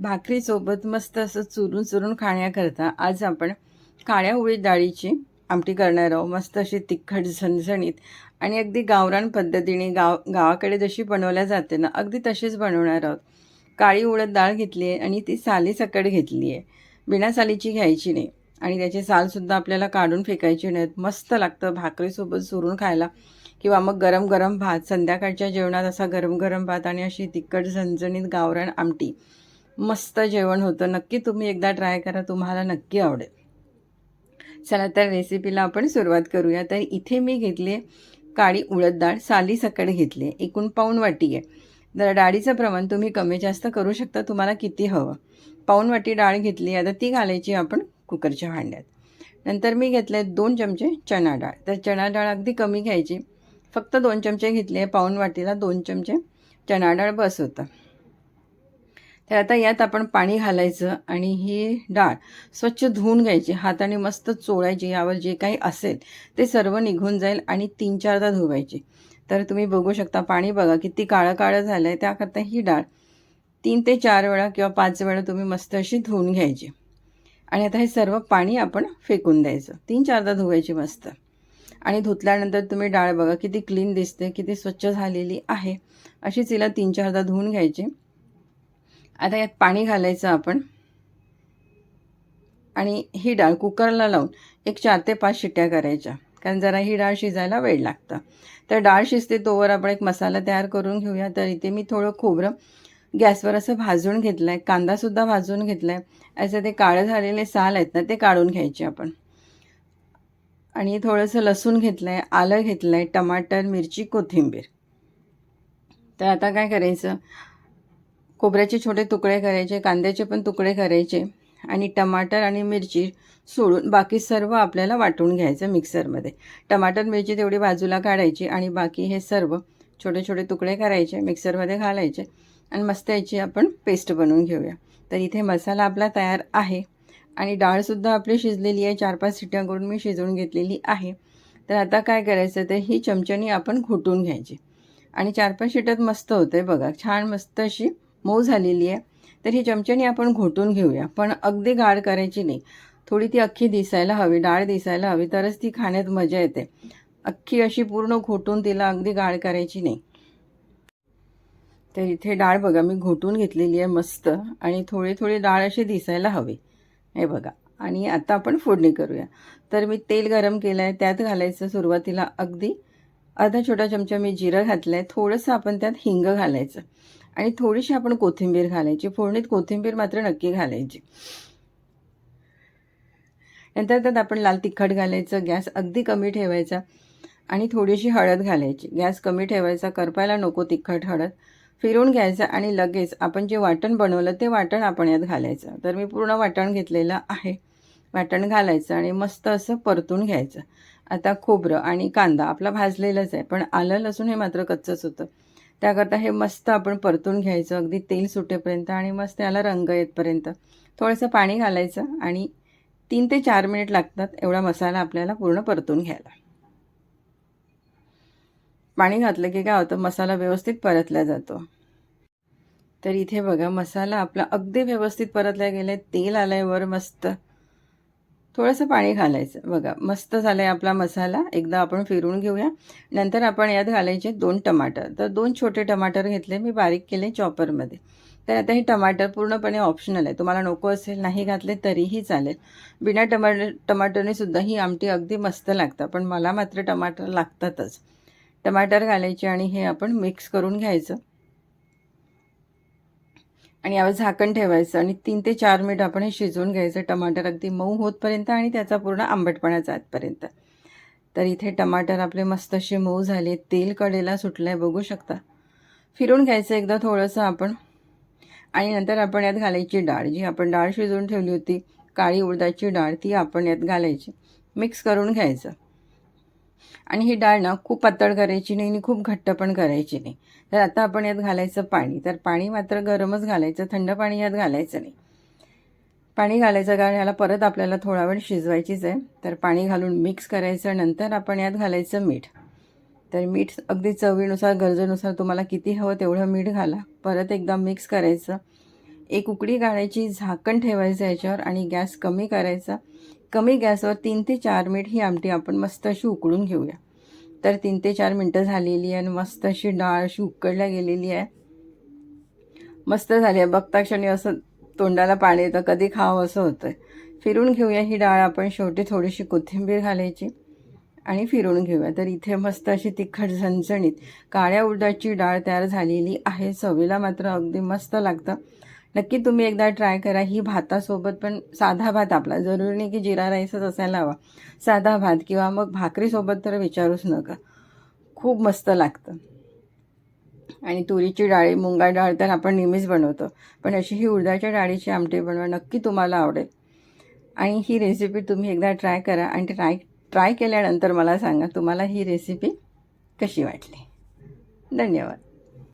भाकरीसोबत मस्त असं चुरून चुरून खाण्याकरता आज आपण काळ्या उडीद डाळीची आमटी करणार आहोत. मस्त अशी तिखट झणझणीत. आणि अगदी गावरान पद्धतीने गाव गावाकडे जशी बनवल्या जाते ना अगदी तशीच बनवणार आहोत. काळी उडद डाळ घेतली आहे आणि ती साली सकट घेतली आहे. बिना सालीची घ्यायची नाही. आणि त्याची सालसुद्धा आपल्याला काढून फेकायची नाहीत मस्त लागतं भाकरीसोबत चुरून खायला. किंवा मग गरम गरम भात संध्याकाळच्या जेवणात असा गरम गरम भात आणि अशी तिखट झणझणीत गावरान आमटी. मस्त जेवण होतं. नक्की तुम्ही एकदा ट्राय करा तुम्हाला नक्की आवडेल. चला तर रेसिपीला आपण सुरुवात करूया. तर इथे मी घेतली आहे काळी उडद डाळ साली सकट घेतली आहे एकूण पाऊण वाटी आहे. तर डाळीचं प्रमाण तुम्ही कमी जास्त करू शकता तुम्हाला किती हवं. पाऊण वाटी डाळ घेतली आता ती घालायची आपण कुकरच्या भांड्यात. नंतर मी घेतले दोन चमचे चणा डाळ. तर चणा डाळ अगदी कमी घ्यायची. फक्त दोन चमचे घेतले आहे. पाऊण वाटीला दोन चमचे चणा डाळ बस होतं. तर आता यात आपण पाणी घालायचं आणि ही डाळ स्वच्छ धुवून घ्यायची. हाताने मस्त चोळायची. यावर जे काही असेल ते सर्व निघून जाईल आणि तीन चारदा धुवायची. तर तुम्ही बघू शकता पाणी बघा किती काळं काळं झालं आहे त्याकरता ही डाळ तीन ते चार वेळा किंवा पाच वेळा तुम्ही मस्त अशी धुवून घ्यायची. आणि आता हे सर्व पाणी आपण फेकून द्यायचं. तीन चारदा धुवायची मस्त. आणि धुतल्यानंतर तुम्ही डाळ बघा किती क्लीन दिसते किती स्वच्छ झालेली आहे. अशीच हिला तीन चारदा धुवून घ्यायची. आता यात पाणी घालायचं आपण. आणि ही डाळ कुकरला लावून एक चार ते पाच शिट्ट्या करायच्या. कारण जरा ही डाळ शिजायला वेळ लागतं. तर डाळ शिजते तोवर आपण एक मसाला तयार करून घेऊया. तर इथे मी थोडं खोबरं गॅसवर असं भाजून घेतलं आहे कांदासुद्धा भाजून घेतला आहे असं ते काळं झालेले साल आहेत ना ते काढून घ्यायचे आपण. आणि थोडंसं लसूण घेतलं आहे आलं घेतलं आहे टमाटर मिरची कोथिंबीर. तर आता काय करायचं? खोबऱ्याचे छोटे तुकडे करायचे कांद्याचे पण तुकडे करायचे आणि टमाटर आणि मिरची सोडून बाकी सर्व आपल्याला वाटून घ्यायचं मिक्सरमध्ये. टमाटर मिरची तेवढी बाजूला काढायची आणि बाकी हे सर्व छोटे छोटे तुकडे करायचे मिक्सरमध्ये घालायचे आणि मस्त याची आपण पेस्ट बनवून घेऊया. तर इथे मसाला आपला तयार आहे आणि डाळसुद्धा आपली शिजलेली आहे. चार पाच सिट्या करून मी शिजवून घेतलेली आहे. तर आता काय करायचं तर ही चमच्यानी आपण घुटून घ्यायची. आणि चार पाच शिट्यात मस्त होते बघा. छान मस्त अशी मऊ झालेली आहे. तर ही चमच्यानी आपण घोटून घेऊया. पण अगदी गाळ करायची नाही. थोडी ती अख्खी दिसायला हवी डाळ दिसायला हवी तरच ती खाण्यात मजा येते. अख्खी अशी पूर्ण घोटून तिला अगदी गाळ करायची नाही. तर इथे डाळ बघा मी घोटून घेतलेली आहे मस्त. आणि थोडी थोडी डाळ अशी दिसायला हवी. हे बघा. आणि आता आपण फोडणी करूया. तर मी तेल गरम केलं आहे त्यात घालायचं सुरुवातीला अगदी. अर्धा छोटा चमचा मी जिरं घातलं आहे थोडंसं आपण त्यात हिंग घालायचं. आणि थोडीशी आपण कोथिंबीर घालायची. फोडणीत कोथिंबीर मात्र नक्की घालायची. नंतर त्यात आपण लाल तिखट घालायचं गॅस अगदी कमी ठेवायचा आणि थोडीशी हळद घालायची. गॅस कमी ठेवायचा करपायला नको तिखट हळद. फिरून घ्यायचं आणि लगेच आपण जे वाटण बनवलं ते वाटण आपण यात घालायचं. तर मी पूर्ण वाटण घेतलेलं आहे. वाटण घालायचं आणि मस्त असं परतून घ्यायचं. आता खोबरं आणि कांदा आपला भाजलेलाच आहे पण आलं लसूण हे मात्र कच्चंच होतं. त्याकरता हे मस्त आपण परतून घ्यायचं. अगदी तेल सुटेपर्यंत आणि मस्त त्याला रंग येतपर्यंत. थोडंसं पाणी घालायचं आणि तीन ते चार मिनिट लागतात एवढा मसाला आपल्याला पूर्ण परतून घ्यायला. पाणी घातलं की काय होतं? मसाला व्यवस्थित परतला जातो. तर इथे बघा मसाला आपला अगदी व्यवस्थित परतला गेला आहे तेल आलं आहे वर मस्त. थोडंसं पाणी घालायचं. बघा मस्त झालं आहे आपला मसाला. एकदा आपण फिरून घेऊया. नंतर आपण यात घालायचे दोन टमाटर. तर दोन छोटे टमाटर घेतले मी बारीक केले चॉपरमध्ये. तर आता हे टमाटर पूर्णपणे ऑप्शनल आहे. तुम्हाला नको असेल नाही घातले तरीही चालेल. बिना टमाटर टमाटरने सुद्धा ही आमटी अगदी मस्त लागतं पण मला मात्र टमाटर लागतातच. टमाटर घालायचे आणि हे आपण मिक्स करून घ्यायचं. आणि यावर झाकण ठेवायचं आणि तीन ते चार मिनिट आपण हे शिजवून घ्यायचं. टमाटर अगदी मऊ होतपर्यंत आणि त्याचा पूर्ण आंबटपणा जातपर्यंत. तर इथे टमाटर आपले मस्त असे मऊ झाले. तेल कडेला सुटलं आहे बघू शकता. फिरून घ्यायचं एकदा थोडंसं आपण. आणि नंतर आपण यात घालायची डाळ. जी आपण डाळ शिजवून ठेवली होती काळी उडदाची डाळ ती आपण यात घालायची. मिक्स करून घ्यायचं. आणि ही डाळ ना खूप पातळ करायची नाही आणि खूप घट्ट पण करायची नाही. तर आता आपण यात घालायचं पाणी. तर पाणी मात्र गरमच घालायचं थंड पाणी यात घालायचं नाही. पाणी घालायचं कारण याला परत आपल्याला थोडा वेळ शिजवायचीच आहे. तर पाणी घालून मिक्स करायचं नंतर आपण यात घालायचं मीठ. तर मीठ अगदी चवीनुसार गरजेनुसार तुम्हाला किती हवं तेवढं मीठ घाला. परत एकदा मिक्स करायचं. एक उकडी काढायची झाकण ठेवायचं याच्यावर आणि गॅस कमी करायचा. कमी गॅसवर तीन ते चार मिनिट ही आमटी आपण मस्त अशी उकळून घेऊया. तर तीन ते चार मिनटं झालेली आहे आणि मस्त अशी डाळ अशी उकळल्या गेलेली आहे. मस्त झाली आहे. बघता क्षणी असं तोंडाला पाणी येतं. कधी खावं असं होतं फिरून घेऊया ही डाळ आपण. शेवटी थोडीशी कोथिंबीर घालायची आणि फिरून घेऊया. तर इथे मस्त अशी तिखट झणझणीत काळ्या उडदाची डाळ तयार झालेली आहे. चवीला मात्र अगदी मस्त लागतं. नक्की तुम्ही एकदा ट्राय करा. ही भातासोबत पण साधा भात आपला. जरुरी नाही की जिरा राईसच असायला हवा. साधा भात किंवा मग भाकरीसोबत तर विचारूच नका. खूप मस्त लागतं. आणि तुरीची डाळी मुंगा डाळ तर आपण नेहमीच बनवतो. पण अशी ही उडदाच्या डाळीची आमटी बनवा नक्की तुम्हाला आवडेल. आणि ही रेसिपी तुम्ही एकदा ट्राय करा. आणि ट्राय ट्राय केल्यानंतर मला सांगा तुम्हाला ही रेसिपी कशी वाटली? धन्यवाद.